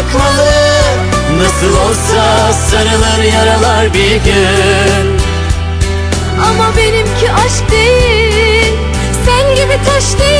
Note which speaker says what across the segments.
Speaker 1: bırakmalı Nasıl olsa sarılır yaralar bir gün.
Speaker 2: Ama benimki aşk değil. Sen gibi taş değil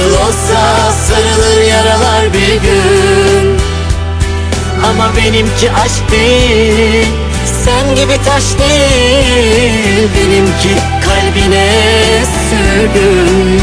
Speaker 1: Nasıl olsa sarılır yaralar bir gün. Ama benimki aşk değil Sen gibi taş değil. Benimki kalbine sürgün